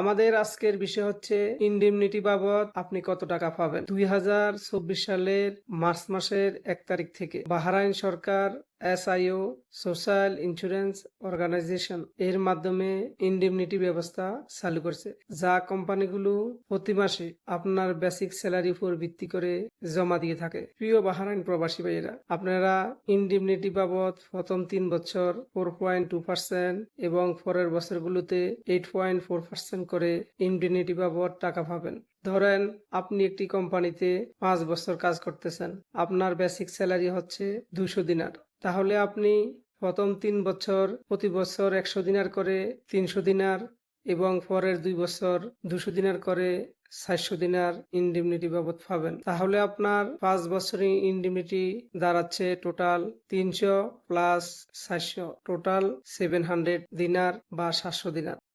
আমাদের আজকের বিষয় হচ্ছে ইনডেমনিটি বাবদ আপনি কত টাকা পাবেন? দুই হাজার চব্বিশ সালের মার্চ মাসের এক তারিখ থেকে বাহারাইন সরকার এসআইও, সোশ্যাল ইন্স্যুরেন্স অর্গানাইজেশন এর মাধ্যমে ইনডেমনিটি ব্যবস্থা চালু করছে, যা কোম্পানিগুলো প্রতি মাসে আপনার বেসিক স্যালারি উপর ভিত্তি করে জমা দিয়ে থাকে। প্রিয় বাহারাইন প্রবাসী ভাইয়েরা, আপনারা ইনডেমনিটি বাবদ প্রথম তিন বছর ফোর পয়েন্ট টু পার্সেন্ট এবং পরের বছরগুলোতে এইট পয়েন্ট ফোর পার্সেন্ট করে ইনডেমনিটি বাবদ টাকা পাবেন। ধরেন, আপনি একটি কোম্পানিতে পাঁচ বছর কাজ করতেছেন, আপনার বেসিক স্যালারি হচ্ছে দুশো দিনার। তাহলে আপনি প্রথম তিন বছর, প্রতি বছর একশো দিনার করে তিনশো দিনার এবং পরের দুই বছর দুশো দিনার করে সাতশো দিনার ইনডিমনিটি বাবদ পাবেন। তাহলে আপনার পাঁচ বছরের ইনডিমনিটি দাঁড়াচ্ছে টোটাল তিনশো প্লাস সাতশো। টোটাল সেভেন হান্ড্রেড দিনার বা সাতশো দিনার।